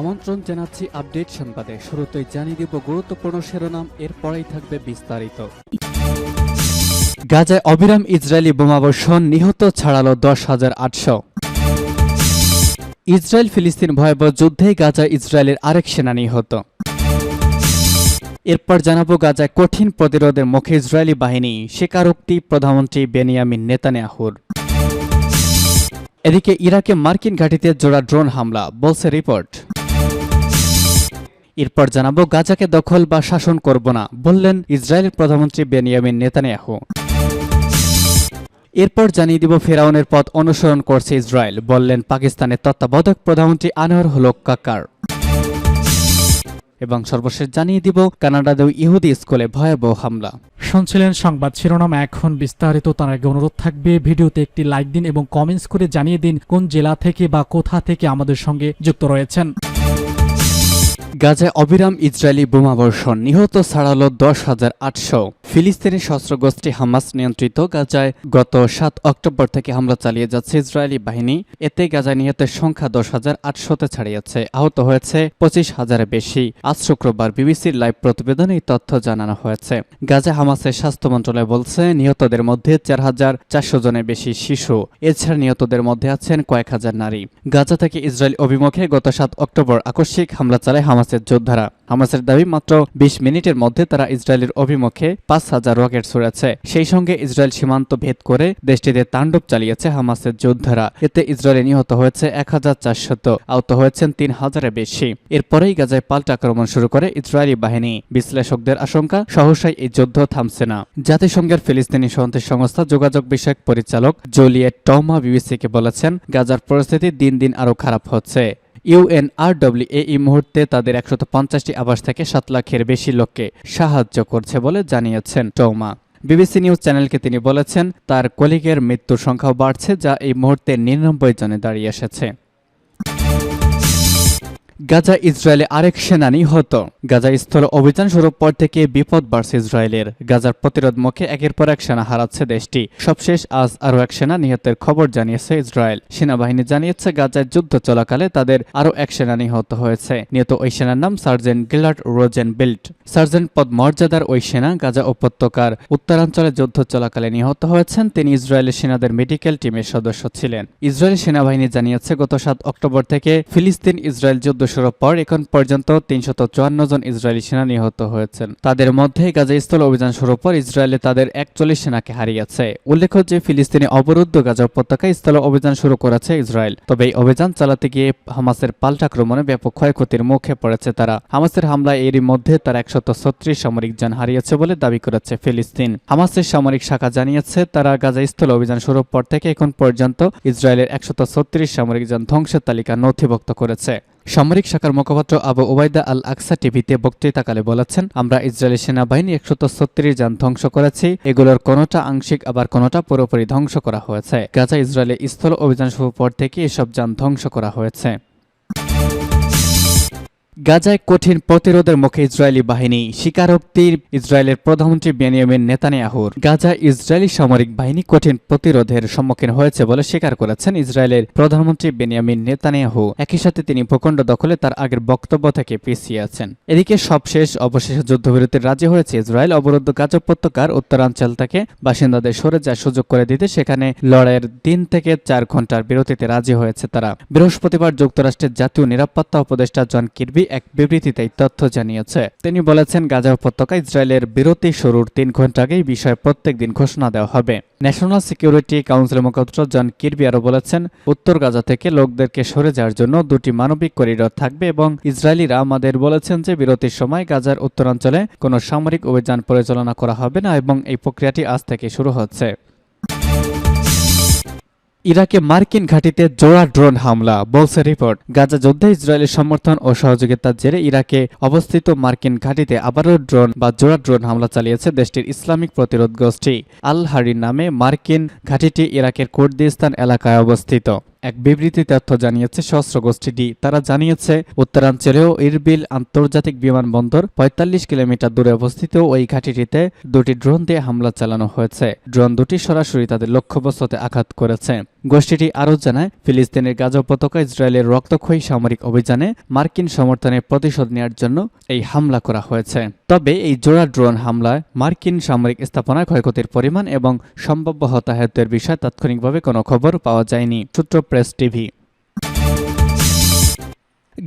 আমন্ত্রণ জানাচ্ছি আপডেট সংবাদে। শুরুতেই জানিয়ে দিব গুরুত্বপূর্ণ শিরোনাম, এরপরেই থাকবে বিস্তারিত। গাজায় অবিরাম ইসরায়েলি বোমাবর্ষণ নিহত, ছাড়ালো দশ হাজার আটশো। ইসরায়েল ফিলিস্তিন ভয়াবহ যুদ্ধে গাজা ইসরায়েলের আরেক সেনা নিহত। এরপর জানাব গাজায় কঠিন প্রতিরোধের মুখে ইসরায়েলি বাহিনী, স্বীকারোক্তি প্রধানমন্ত্রী বেনিয়ামিন নেতানিয়াহুর। এদিকে ইরাকে মার্কিন ঘাঁটিতে জোড়া ড্রোন হামলা, বলছে রিপোর্ট। এরপর জানাব, গাজাকে দখল বা শাসন করব না, বললেন ইসরায়েলের প্রধানমন্ত্রী বেনিয়ামিন নেতানিয়াহু। এরপর জানিয়ে দিব, ফেরাউনের পথ অনুসরণ করছে ইসরায়েল, বললেন পাকিস্তানের তত্ত্বাবধায়ক প্রধানমন্ত্রী আনোয়ার হলক কাকার। এবং সর্বশেষ জানিয়ে দিব, কানাডাতেও ইহুদি স্কুলে ভয়াবহ হামলা। শুনছিলেন সংবাদ শিরোনাম, এখন বিস্তারিত, তার আগে অনুরোধ থাকবে, ভিডিওতে একটি লাইক দিন এবং কমেন্টস করে জানিয়ে দিন কোন জেলা থেকে বা কোথা থেকে আমাদের সঙ্গে যুক্ত রয়েছেন। গাজায় অবিরাম ইসরায়েলি বোমাবর্ষণ, নিহত ছাড়ালো দশ হাজার আটশো। ফিলিস্তিনি সশস্ত্র গোষ্ঠী হামাস নিয়ন্ত্রিত গাজায় গত সাত অক্টোবর থেকে হামলা চালিয়ে যাচ্ছে ইসরায়েলি বাহিনী। এতে গাজায় নিহতের সংখ্যা দশ হাজার আটশোতে ছাড়িয়েছে, আহত হয়েছে পঁচিশ হাজারের বেশি। আজ শুক্রবার বিবিসির লাইভ প্রতিবেদনে এই তথ্য জানানো হয়েছে। গাজা হামাসের স্বাস্থ্য মন্ত্রণালয় বলছে, নিহতদের মধ্যে চার হাজার চারশো জনের বেশি শিশু। এছাড়া নিহতদের মধ্যে আছেন কয়েক হাজার নারী। গাজা থেকে ইসরায়েল অভিমুখে গত সাত অক্টোবর আকস্মিক হামলা চালায় হামাসের যোদ্ধারা। হামাসের দাবি মাত্র বিশ মিনিটের মধ্যে তারা ইসরায়েলের অভিমুখে পাঁচ হাজার রকেট ছুড়েছে। সেই সঙ্গে ইসরায়েল সীমান্ত ভেদ করে দেশটিতে তাণ্ডব চালিয়েছে হামাসের যোদ্ধারা। এতে ইসরায়েলে নিহত হয়েছে এক হাজার চারশত, আহত হয়েছেন তিন হাজারের বেশি। এরপরেই গাজায় পাল্টা আক্রমণ শুরু করে ইসরায়েলি বাহিনী। বিশ্লেষকদের আশঙ্কা, সহসাই এই যুদ্ধ থামছে না। জাতিসংঘের ফিলিস্তিনি সন্ত্রাস সংস্থা যোগাযোগ বিষয়ক পরিচালক জোলিয়েট টমা বিবিসিকে বলেছেন, গাজার পরিস্থিতি দিন দিন আরও খারাপ হচ্ছে। ইউএনআরডব্লিউ এই মুহূর্তে তাদের একশত পঞ্চাশটি আবাস থেকে সাত লাখের বেশি লোককে সাহায্য করছে বলে জানিয়েছেন টৌমা। বিবিসি নিউজ চ্যানেলকে তিনি বলেছেন, তার কলিগের মৃত্যুর সংখ্যাও বাড়ছে, যা এই মুহূর্তে নিরানব্বই জনে দাঁড়িয়ে এসেছে। গাজা ইসরায়েলে আরেক সেনা নিহত গাজা স্থল অভিযান শুরুর পর থেকে বিপদ বাড়ছে ইসরায়েলের। গাজার প্রতিরোধ মুখে একের পর এক সেনা হারাচ্ছে দেশটি। সবশেষ আজ আরও এক সেনা নিহতের খবর জানিয়েছে ইসরায়েল। সেনাবাহিনী জানিয়েছে, গাজায় যুদ্ধ চলাকালে তাদের আরও এক সেনা নিহত হয়েছে। নিহত ওই সেনার নাম sergeant Gillard Rosen Bilt sergeant পদ মর্যাদার ওই সেনা গাজা উপত্যকার উত্তরাঞ্চলে যুদ্ধ চলাকালে নিহত হয়েছেন। তিনি ইসরায়েলের সেনাদের মেডিকেল টিমের সদস্য ছিলেন। ইসরায়েল সেনাবাহিনী জানিয়েছে, গত সাত অক্টোবর থেকে ফিলিস্তিন ইসরায়েল যুদ্ধ শুরুর পর এখন পর্যন্ত তিনশত চুয়ান্ন জন ইসরায়েলি সেনা নিহত হয়েছেন। তাদের মধ্যে গাজা স্থল অভিযান শুরুর পর ইসরায়েলে তাদের একচল্লিশ সেনাকে হারিয়েছে। উল্লেখ্য যে ফিলিস্তিনি অবরুদ্ধ গাজা উপত্যকায় স্থল অভিযান শুরু করেছে ইসরায়েল। তবে এই অভিযান চালাতে গিয়ে হামাসের পাল্টা আক্রমণে ব্যাপক ক্ষয়ক্ষতির মুখে পড়েছে তারা। হামাসের হামলায় এরই মধ্যে তারা একশত ছত্রিশ সামরিক যান হারিয়েছে বলে দাবি করেছে ফিলিস্তিন। হামাসের সামরিক শাখা জানিয়েছে, তারা গাজা স্থল অভিযান শুরুর পর থেকে এখন পর্যন্ত ইসরায়েলের একশত ছত্রিশ সামরিক যান ধ্বংসের তালিকা নথিভুক্ত করেছে। সামরিক শাখার মুখপাত্র আবু ওবায়দা আল আকসা টিভিতে বক্তৃতাকালে বলেছেন, আমরা ইসরায়েলি সেনাবাহিনী একশত ছত্রিশ যান ধ্বংস করেছি, এগুলোর কোনোটা আংশিক, আবার কোনোটা পুরোপুরি ধ্বংস করা হয়েছে। গাজা ইসরায়েলের স্থল অভিযান শুরুর পর থেকে এসব যান ধ্বংস করা হয়েছে। গাজায় কঠিন প্রতিরোধের মুখে ইসরায়েলি বাহিনী স্বীকারোক্তির ইসরায়েলের প্রধানমন্ত্রী বেনিয়ামিন নেতানিয়াহুর। গাজা ইসরায়েলি সামরিক বাহিনী কঠিন প্রতিরোধের সম্মুখীন হয়েছে বলে স্বীকার করেছেন ইসরায়েলের প্রধানমন্ত্রী বেনিয়ামিন নেতানিয়াহু। একই সাথে তিনি ভূখণ্ড দখলে তার আগের বক্তব্য থেকে পিছিয়ে আছেন। এদিকে সবশেষ অবশেষে যুদ্ধবিরতির রাজি হয়েছে ইসরায়েল। অবরুদ্ধ গাজা উপত্যকার উত্তরাঞ্চল থেকে বাসিন্দাদের সরে যাওয়ার সুযোগ করে দিতে সেখানে লড়াইয়ের তিন থেকে চার ঘণ্টার বিরতিতে রাজি হয়েছে তারা। বৃহস্পতিবার যুক্তরাষ্ট্রের জাতীয় নিরাপত্তা উপদেষ্টা জন কিরবি এক বিবৃতিতে তথ্য জানিয়েছে। তিনি বলেছেন, গাজা উপত্যকা ইসরায়েলের বিরতি শুরুর তিন ঘণ্টা আগেই বিষয়ে প্রত্যেক দিন ঘোষণা দেওয়া হবে। ন্যাশনাল সিকিউরিটি কাউন্সিলের মুখপাত্র জন কিরবি আরও বলেছেন, উত্তর গাজা থেকে লোকদেরকে সরে যাওয়ার জন্য দুটি মানবিক করিডর থাকবে এবং ইসরায়েলিরা আমাদের বলেছেন যে বিরতির সময় গাজার উত্তরাঞ্চলে কোনো সামরিক অভিযান পরিচালনা করা হবে না এবং এই প্রক্রিয়াটি আজ থেকে শুরু হচ্ছে। ইরাকে মার্কিন ঘাঁটিতে জোড়া ড্রোন হামলা, বলছে রিপোর্ট। গাজা যুদ্ধে ইসরায়েলের সমর্থন ও সহযোগিতার জেরে ইরাকে অবস্থিত মার্কিন ঘাঁটিতে আবারও ড্রোন বা জোড়া ড্রোন হামলা চালিয়েছে দেশটির ইসলামিক প্রতিরোধ গোষ্ঠী, আল হারি নামে মার্কিন ঘাঁটিটি ইরাকের কুর্দিস্তান এলাকায় অবস্থিত। এক বিবৃতি তথ্য জানিয়েছে সশস্ত্র গোষ্ঠীটি। তারা জানিয়েছে, উত্তরাঞ্চলেও ইরবিল আন্তর্জাতিক বিমানবন্দর পঁয়তাল্লিশ কিলোমিটার দূরে অবস্থিত। ওই ঘাঁটিটিতে দুটি ড্রোন দিয়ে হামলা চালানো হয়েছে। ড্রোন দুটি সরাসরি তাদের লক্ষ্যবস্তুতে আঘাত করেছে। গোষ্ঠীটি আরও জানায়, ফিলিস্তিনের গাজা উপত্যকা ইসরায়েলের রক্তক্ষয়ী সামরিক অভিযানে মার্কিন সমর্থনের প্রতিশোধ নেওয়ার জন্য এই হামলা করা হয়েছে। তবে এই জোড়া ড্রোন হামলায় মার্কিন সামরিক স্থাপনায় ক্ষয়ক্ষতির পরিমাণ এবং সম্ভাব্য হতাহতের বিষয়ে তাৎক্ষণিকভাবে কোনো খবর পাওয়া যায়নি, সূত্র প্রেস টিভি।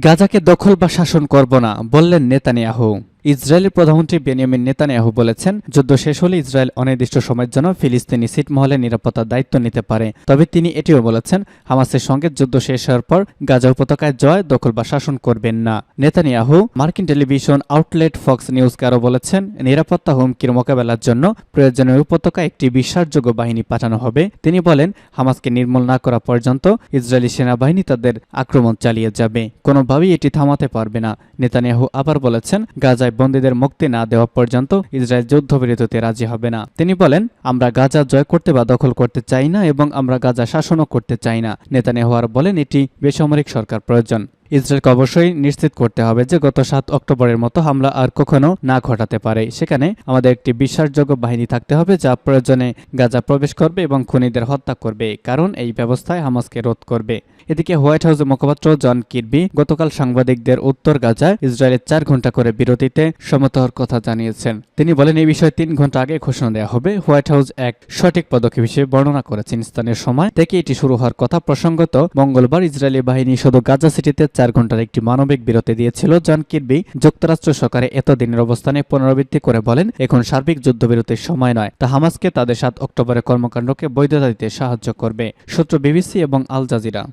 গাজাকে দখল বা শাসন করব না, বললেন নেতানিয়াহু। ইসরায়েলের প্রধানমন্ত্রী বেনিয়ামিন নেতানিয়াহু বলেছেন, যুদ্ধ শেষ হলে ইসরায়েল অনির্দিষ্ট সময়ের জন্য ফিলিস্তিনি সিটমহলে নিরাপত্তার দায়িত্ব নিতে পারে। তবে তিনি এটিও বলেছেন, হামাসের সঙ্গে যুদ্ধ শেষ হওয়ার পর গাজা উপত্যকায় জয়, দখল বা শাসন করবেন না। নেতানিয়াহু মার্কিন টেলিভিশন আউটলেট ফক্স নিউজকে আরও বলেছেন, নিরাপত্তা হুমকির মোকাবেলার জন্য প্রয়োজনীয় উপত্যকায় একটি বিশ্বাসযোগ্য বাহিনী পাঠানো হবে। তিনি বলেন, হামাসকে নির্মূল না করা পর্যন্ত ইসরায়েলি সেনাবাহিনী তাদের আক্রমণ চালিয়ে যাবে। কোনোভাবেই এটি থামাতে পারবে না। নেতানিয়াহু আবার বলেছেন, গাজায় বন্দীদের মুক্তি না দেওয়া পর্যন্ত ইসরায়েল যুদ্ধবিরতিতে রাজি হবে না। তিনি বলেন, আমরা গাজা জয় করতে বা দখল করতে চাই না এবং আমরা গাজা শাসনও করতে চাই না। নেতানে হওয়ার বলেন, এটি বেসামরিক সরকার প্রয়োজন। ইসরায়েলকে অবশ্যই নিশ্চিত করতে হবে যে গত সাত অক্টোবরের মতো হামলা আর কখনো না ঘটাতে পারে। সেখানে আমাদের একটি বিশ্বাসযোগ্য বাহিনী থাকতে হবে যা প্রয়োজনে গাজা প্রবেশ করবে এবং খুনিদের হত্যা করবে, কারণ এই ব্যবস্থায় হামাসকে রোধ করবে। এদিকে হোয়াইট হাউসের মুখপাত্র জন কিরবি গতকাল সাংবাদিকদের উত্তর গাজায় ইসরায়েলের চার ঘণ্টা করে বিরতিতে সমত হওয়ার কথা জানিয়েছেন। তিনি বলেন, এই বিষয়ে তিন ঘণ্টা আগে ঘোষণা দেওয়া হবে। হোয়াইট হাউস এক সঠিক পদক্ষেপ হিসেবে বর্ণনা করেছেন স্থানীয় সময় থেকে এটি শুরু হওয়ার কথা। প্রসঙ্গত, মঙ্গলবার ইসরায়েলি বাহিনী শুধু গাজা সিটিতে চার ঘণ্টার একটি মানবিক বিরতি দিয়েছিল জন কিরবি। যুক্তরাষ্ট্র সরকারে এতদিনের অবস্থানে পুনরাবৃত্তি করে বলেন, এখন সার্বিক যুদ্ধবিরতির সময় নয়। তা হামাসকে তাদের সাত অক্টোবরের কর্মকাণ্ডকে বৈধতা দিতে সাহায্য করবে, সূত্র বিবিসি এবং আল জাজিরা।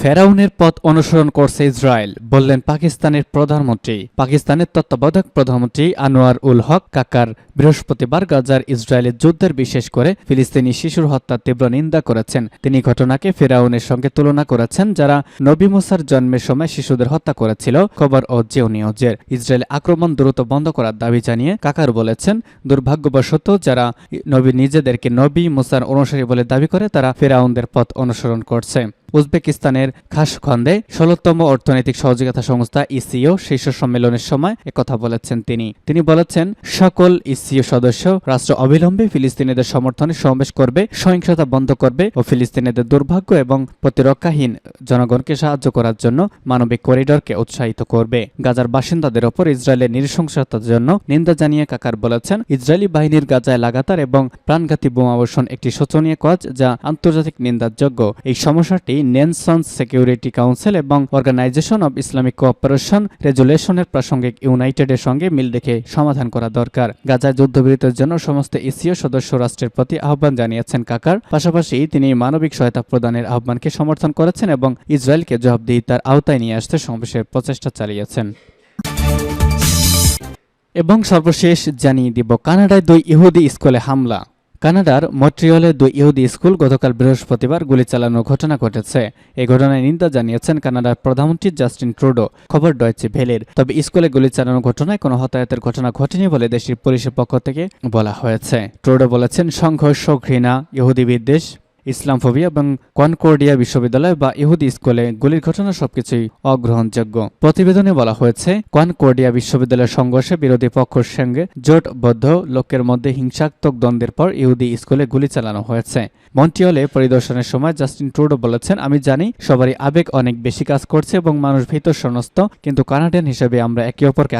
ফেরাউনের পথ অনুসরণ করছে ইসরায়েল। বললেন পাকিস্তানের প্রধানমন্ত্রী। পাকিস্তানের তত্ত্বাবধায়ক প্রধানমন্ত্রী আনোয়ার উল হক কাকার বৃহস্পতিবার গাজার ইসরায়েলের যুদ্ধের বিশেষ করে ফিলিস্তিনি শিশুর হত্যার তীব্র নিন্দা করেছেন। তিনি ঘটনাকে ফেরাউনের সঙ্গে তুলনা করেছেন, যারা নবী মুসার জন্মের সময় শিশুদের হত্যা করেছিল, খবর ও জেও নিউজের। ইসরায়েল আক্রমণ দ্রুত বন্ধ করার দাবি জানিয়ে কাকার বলেছেন, দুর্ভাগ্যবশত যারা নবী নিজেদেরকে নবী মুসার অনুসারী বলে দাবি করে, তারা ফেরাউনদের পথ অনুসরণ করছে। উজবেকিস্তানের খাসখন্দে ষোলতম অর্থনৈতিক সহযোগিতা সংস্থা ইসিও শীর্ষ সম্মেলনের সময় একথা বলেছেন তিনি। তিনি বলেছেন, সকল ইসিও সদস্য রাষ্ট্র অবিলম্বে ফিলিস্তিনিদের সমর্থনে সমাবেশ করবে, সহিংসতা বন্ধ করবে ও ফিলিস্তিনিদের দুর্ভাগ্য এবং প্রতিরক্ষাহীন জনগণকে সাহায্য করার জন্য মানবিক করিডরকে উৎসাহিত করবে। গাজার বাসিন্দাদের ওপর ইসরায়েলের নৃশংসতার জন্য নিন্দা জানিয়ে কাকার বলেছেন, ইসরায়েলি বাহিনীর গাজায় লাগাতার এবং প্রাণঘাতী বোমাবর্ষণ একটি শোচনীয় কাজ যা আন্তর্জাতিক নিন্দার যোগ্য এই সমস্যাটি নেশনস সিকিউরিটি কাউন্সিল এবং অর্গানাইজেশন অব ইসলামিক কোঅপারেশন রেজুলেশনের প্রাসঙ্গিক ইউনাইটেডের সঙ্গে মিল রেখে সমাধান করা দরকার। গাজায় যুদ্ধবিরতির জন্য সমস্ত এশীয় সদস্য রাষ্ট্রের প্রতি আহ্বান জানিয়েছেন কাকার। পাশাপাশি তিনি মানবিক সহায়তা প্রদানের আহ্বানকে সমর্থন করেছেন এবং ইসরায়েলকে জবাবদিহিতার আওতায় নিয়ে আসতে সমাবেশের প্রচেষ্টা চালিয়েছেন। এবং সর্বশেষ জানিয়ে দিব কানাডায় দুই ইহুদি স্কুলে হামলা। কানাডার মট্রিয়লে দুই ইহুদি স্কুল গতকাল বৃহস্পতিবার গুলি চালানোর ঘটনা ঘটেছে। এই ঘটনায় নিন্দা জানিয়েছেন কানাডার প্রধানমন্ত্রী জাস্টিন ট্রুডো। খবর ডয়েছে ভেলের। তবে স্কুলে গুলি চালানোর ঘটনায় কোনো হতাহতের ঘটনা ঘটেনি বলে দেশটির পুলিশের পক্ষ থেকে বলা হয়েছে। ট্রুডো বলেছেন, সংঘর্ষ ঘৃণা, ইহুদি বিদ্বেষ ইসলামফোবিয়া এবং কনকর্ডিয়া বিশ্ববিদ্যালয় বা ইহুদি স্কুলে গুলির ঘটনা সবকিছুই অগ্রহণযোগ্য। প্রতিবেদনে বলা হয়েছে, কনকর্ডিয়া বিশ্ববিদ্যালয়ের সংঘর্ষে বিরোধী পক্ষের সঙ্গে জোটবদ্ধ লোকের মধ্যে হিংসাত্মক দ্বন্দ্বের পর ইহুদি স্কুলে গুলি চালানো হয়েছে। মন্ট্রিয়লে পরিদর্শনের সময় জাস্টিন ট্রুডো বলেছেন, আমি জানি সবারই আবেগ অনেক বেশি কাজ করছে এবং মানুষ ভীত সমস্ত কিন্তু কানাডিয়ান হিসেবে আমরা একে অপরকে